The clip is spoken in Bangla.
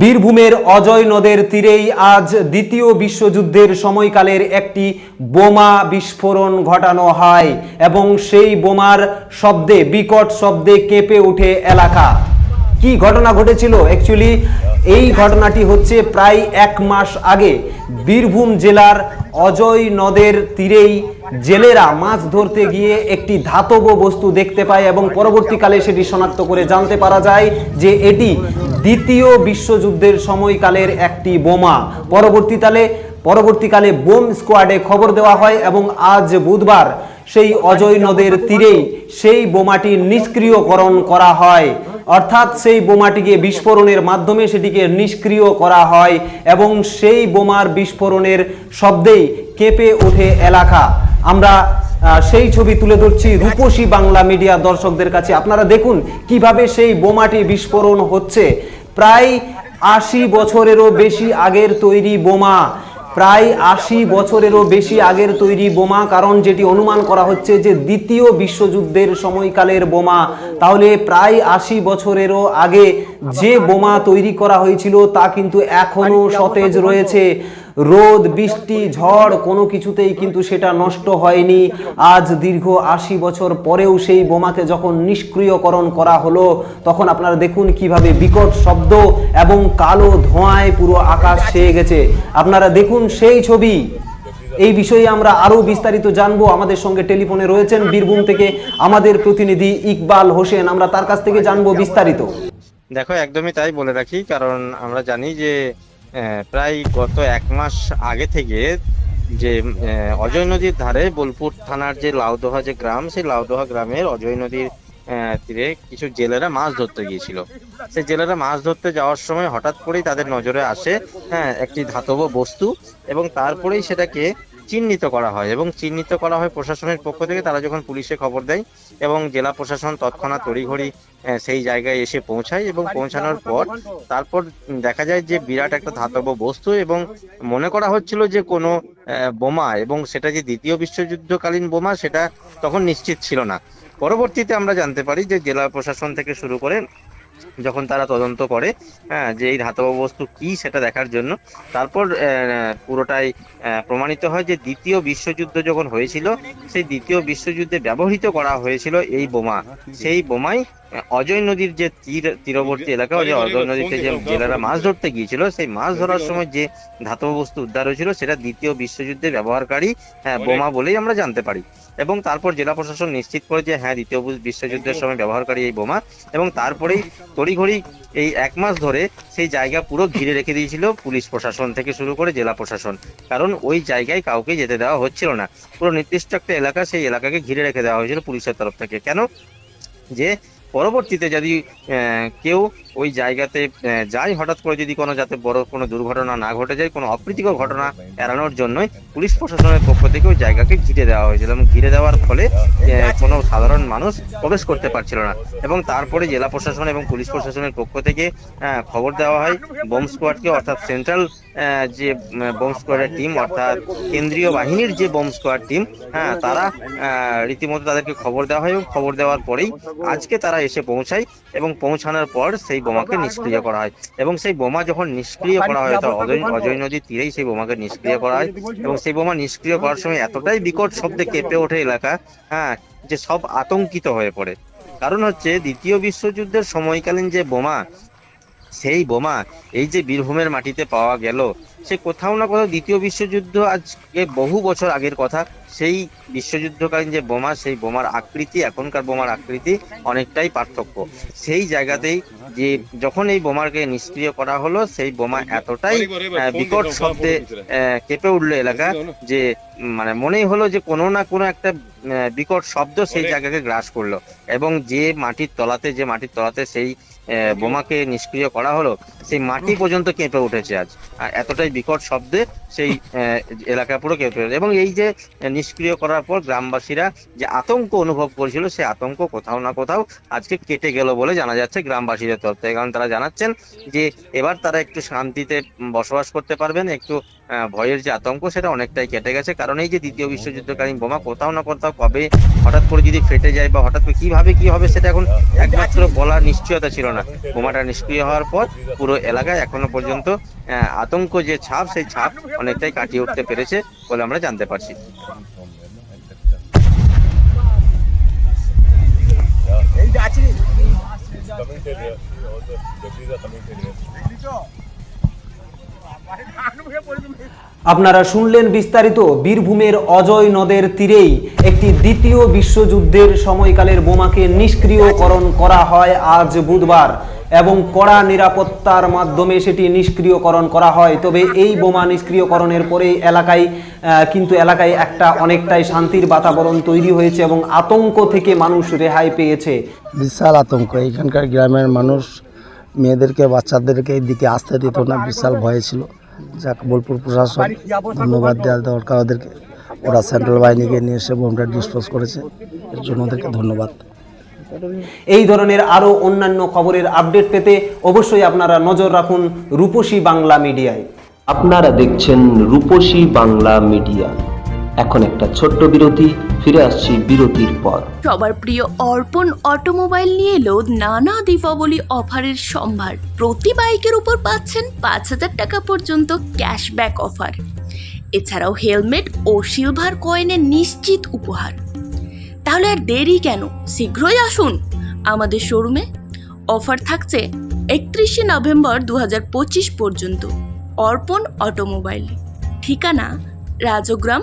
বীরভূমের অজয় নদের তীরেই আজ দ্বিতীয় বিশ্বযুদ্ধের সময়কালের একটি বোমা বিস্ফোরণ ঘটানো হয় এবং সেই বোমার শব্দে বিকট শব্দে কেঁপে ওঠে এলাকা। কি ঘটনা ঘটেছিল? অ্যাকচুয়ালি এই ঘটনাটি হচ্ছে প্রায় এক মাস আগে বীরভূম জেলার অজয় নদের তীরেই জেলেরা মাছ ধরতে গিয়ে একটি ধাতব বস্তু দেখতে পায় এবং পরবর্তীকালে সেটি শনাক্ত করে জানতে পারা যায় যে এটি দ্বিতীয় বিশ্বযুদ্ধের সময়কালের একটি বোমা। পরবর্তীকালে পরবর্তীকালে বোম স্কোয়াডে খবর দেওয়া হয় এবং আজ বুধবার সেই অজয় নদের তীরেই সেই বোমাটি নিষ্ক্রিয়করণ করা হয়। অর্থাৎ সেই বোমাটিকে বিস্ফোরণের মাধ্যমে সেটিকে নিষ্ক্রিয় করা হয় এবং সেই বোমার বিস্ফোরণের শব্দেই কেঁপে ওঠে এলাকা। আমরা সেই ছবি তুলে ধরছি রূপসী বাংলা মিডিয়া দর্শকদের কাছে। আপনারা দেখুন কীভাবে সেই বোমাটি বিস্ফোরণ হচ্ছে। প্রায় আশি বছরেরও বেশি আগের তৈরি বোমা। প্রায় আশি বছরেরও বেশি আগের তৈরি বোমা, কারণ যেটি অনুমান করা হচ্ছে যে দ্বিতীয় বিশ্বযুদ্ধের সময়কালের বোমা। তাহলে প্রায় আশি বছরেরও আগে যে বোমা তৈরি করা হয়েছিল তা কিন্তু এখনও সতেজ রয়েছে। রোদ, বৃষ্টি, ঝড় কোনো কিছুতেই কিন্তু সেটা নষ্ট হয়নি। আজ দীর্ঘ আশি বছর পরেও সেই বোমাকে যখন নিষ্ক্রিয়করণ করা হলো, তখন আপনারা দেখুন কীভাবে বিকট শব্দ এবং কালো ধোঁয়ায় পুরো আকাশ ছেয়ে গেছে। আপনারা দেখুন সেই ছবি। এই বিষয়ে আমরা আরও বিস্তারিত জানব। আমাদের সঙ্গে টেলিফোনে রয়েছেন বীরভূম থেকে আমাদের প্রতিনিধি ইকবাল হোসেন। আমরা তার কাছ থেকে জানব বিস্তারিত। দেখো, একদমই তাই বলে রাখি। কারণ আমরা জানি যে প্রায় গত এক মাস আগে থেকে যে অজয় নদীর ধারে বোলপুর থানার যে লাউদোহা যে গ্রাম, সেই লাউদোহা গ্রামের অজয় নদীর তীরে কিছু জেলেরা মাছ ধরতে গিয়েছিল। সেই জেলেরা মাছ ধরতে যাওয়ার সময় হঠাৎ করেই তাদের নজরে আসে হ্যাঁ একটি ধাতব বস্তু এবং তারপরেই সেটাকে চিহ্নিত করা হয় এবং চিহ্নিত করা হয় প্রশাসনের পক্ষ থেকে। তারা যখন পুলিশে খবর দেয় এবং জেলা প্রশাসন তৎক্ষণাৎ তড়িঘড়ি সেই জায়গায় এসে পৌঁছায় এবং পৌঁছানোর পর তারপর দেখা যায় যে বিরাট একটা ধাতব বস্তু এবং মনে করা হচ্ছিল যে কোনো বোমা এবং সেটা যে দ্বিতীয় বিশ্বযুদ্ধকালীন বোমা সেটা তখন নিশ্চিত ছিল না। পরবর্তীতে আমরা জানতে পারি যে জেলা প্রশাসন থেকে শুরু করে যখন তারা তদন্ত করে হ্যাঁ যে এই ধাতব বস্তু কি সেটা দেখার জন্য। তারপর পুরোটাই প্রমাণিত হয় যে দ্বিতীয় বিশ্বযুদ্ধ যখন হয়েছিল সেই দ্বিতীয় বিশ্বযুদ্ধে ব্যবহৃত করা হয়েছিল এই বোমা। সেই বোমাই অজয় নদীর যে তীর তীরবর্তী এলাকা ওই যে অজয় নদীতে যে জেলেরা মাছ ধরতে গিয়েছিল সেই মাছ ধরার সময় যে ধাতব বস্তু উদ্ধার হয়েছিল সেটা দ্বিতীয় বিশ্বযুদ্ধে ব্যবহারকারী আহ, বোমা বলেই আমরা জানতে পারি। এবং তারপর জেলা প্রশাসন নিশ্চিত করে যে হ্যাঁ দ্বিতীয় বিশ্বযুদ্ধের সময় ব্যবহারকারী এই বোমা। এবং তারপরেই তড়িঘড়ি এই এক মাস ধরে সেই জায়গা পুরো ঘিরে রেখে দিয়েছিল পুলিশ প্রশাসন থেকে শুরু করে জেলা প্রশাসন। কারণ ওই জায়গায় কাউকে যেতে দেওয়া হচ্ছিল না। পুরো নির্দিষ্ট একটা এলাকা, সেই এলাকাকে ঘিরে রেখে দেওয়া হয়েছিল পুলিশের তরফ থেকে। কেন? যে পরবর্তীতে যদি কেউ ওই জায়গাতে যায় হঠাৎ করে যদি কোনো যাতে বড় কোনো দুর্ঘটনা না ঘটে যায়, কোনো অপ্রীতিকর ঘটনা এড়ানোর জন্যই পুলিশ প্রশাসনের পক্ষ থেকে ওই জায়গাকে ঘিরে দেওয়া হয়েছিল এবং ঘিরে দেওয়ার ফলে কোনো সাধারণ মানুষ প্রবেশ করতে পারছিল না। এবং তারপরে জেলা প্রশাসন এবং পুলিশ প্রশাসনের পক্ষ থেকে খবর দেওয়া হয়, বোম স্কোয়াডকে অর্থাৎ সেন্ট্রাল যে বোম স্কোয়াডের টিম অর্থাৎ কেন্দ্রীয় বাহিনীর যে বোম স্কোয়াড টিম হ্যাঁ তারা রীতিমতো তাদেরকে খবর দেওয়া হয় এবং খবর দেওয়ার পরেই আজকে তারা এসে পৌঁছায় এবং পৌঁছানোর পর সেই বোমাকে নিষ্ক্রিয় করা হয়। এবং সেই বোমা যখন নিষ্ক্রিয় করা হয় অর্থাৎ অজয় অজয় নদীর তীরেই সেই বোমাকে নিষ্ক্রিয় করা হয়। এবং সেই বোমা নিষ্ক্রিয় করার সময় এতটাই বিকট শব্দে কেঁপে ওঠে এলাকা হ্যাঁ যে সব আতঙ্কিত হয়ে পড়ে। কারণ হচ্ছে দ্বিতীয় বিশ্বযুদ্ধের সময়কালীন যে বোমা সেই বোমা এই যে বীরভূমের মাটিতে পাওয়া গেল সে কোথাও না কোথাও দ্বিতীয় বিশ্বযুদ্ধ আজকে বহু বছর আগের কথা। সেই বিশ্বযুদ্ধকালীন যে বোমা সেই বোমার আকৃতি এখনকার বোমার আকৃতি অনেকটাই পার্থক্য। সেই জায়গাতেই যে যখন এই বোমাকে নিষ্ক্রিয় করা হলো সেই বোমা এতটাই বিকট শব্দে কেঁপে উঠল এলাকা যে মানে মনেই হলো যে কোনো না কোনো একটা বিকট শব্দ সেই জায়গাকে গ্রাস করল। এবং যে মাটির তলাতে যে মাটির তলাতে সেই বোমাকে নিষ্ক্রিয় করা হলো সেই মাটি পর্যন্ত কেঁপে উঠেছে আজ। আর এতটাই বিকট শব্দে সেই এলাকা পুরো কেঁপে উঠেছে। এবং এই যে নিষ্ক্রিয় করার পর গ্রামবাসীরা যে আতঙ্ক অনুভব করেছিল সেই আতঙ্ক কোথাও না কোথাও আজকে কেটে গেল বলে জানা যাচ্ছে গ্রামবাসীদের তরফ থেকে। কারণ তারা জানাচ্ছেন যে এবার তারা একটু শান্তিতে বসবাস করতে পারবেন একটু ভয়ের যে আতঙ্ক সেটা অনেকটাই কেটে গেছে। কারণ এই যে দ্বিতীয় বিশ্বযুদ্ধকালীন বোমা কোথাও না কোথাও কবে হঠাৎ করে যদি ফেটে যায় বা হঠাৎ করে কীভাবে কি হবে সেটা এখন একমাত্র বলার নিশ্চয়তা ছিল না। বোমাটা নিষ্ক্রিয় হওয়ার পর পুরো এলাকায় এখনও পর্যন্ত আতঙ্ক যে ছাপ সেই ছাপ অনেকটাই কাটিয়ে উঠতে পেরেছে বলে আমরা জানতে পারছি। Coming to here. আপনারা শুনলেন বিস্তারিত বীরভূমের অজয় নদের তীরেই একটি দ্বিতীয় বিশ্বযুদ্ধের সময়কালের বোমাকে নিষ্ক্রিয়করণ করা হয় আজ বুধবার, এবং কড়া নিরাপত্তার মাধ্যমে সেটি নিষ্ক্রিয়করণ করা হয়। তবে এই বোমা নিষ্ক্রিয়করণের পরে এলাকায় কিন্তু এলাকায় একটা অনেকটাই শান্তির বাতাবরণ তৈরি হয়েছে এবং আতঙ্ক থেকে মানুষ রেহাই পেয়েছে। বিশাল আতঙ্ক। এখানকার গ্রামের মানুষ মেয়েদেরকে বাচ্চাদেরকে এই দিকে আসতে দিত না বিশাল ভয়ে ছিল। যাক বোলপুর প্রশাসন ধন্যবাদ দেওয়া দরকার ওদেরকে। ওরা সেন্ট্রাল বাহিনীকে নিয়ে এসে বোমটা ডিসপোজ করেছে। এর জন্য ওদেরকে ধন্যবাদ। এই ধরনের আরও অন্যান্য খবরের আপডেট পেতে অবশ্যই আপনারা নজর রাখুন রূপসী বাংলা মিডিয়ায়। আপনারা দেখছেন রূপসী বাংলা মিডিয়া। এখন একটা ছোট্ট বিরতি, ফিরে আসছি বিরতির পর। সবার প্রিয় অর্পণ অটোমোবাইল নিয়ে এলো নানা দীপাবলি অফারের সম্ভার। প্রতি বাইকের উপর পাচ্ছেন পাঁচ হাজার টাকা পর্যন্ত ক্যাশব্যাক অফার। এছাড়াও হেলমেট ও সিলভার কয়েনের নিশ্চিত উপহার। তাহলে আর দেরি কেন? শীঘ্রই আসুন আমাদের শোরুমে। অফার থাকছে একত্রিশে নভেম্বর দু হাজার পঁচিশ পর্যন্ত। অর্পণ অটোমোবাইল। ঠিকানা রাজগ্রাম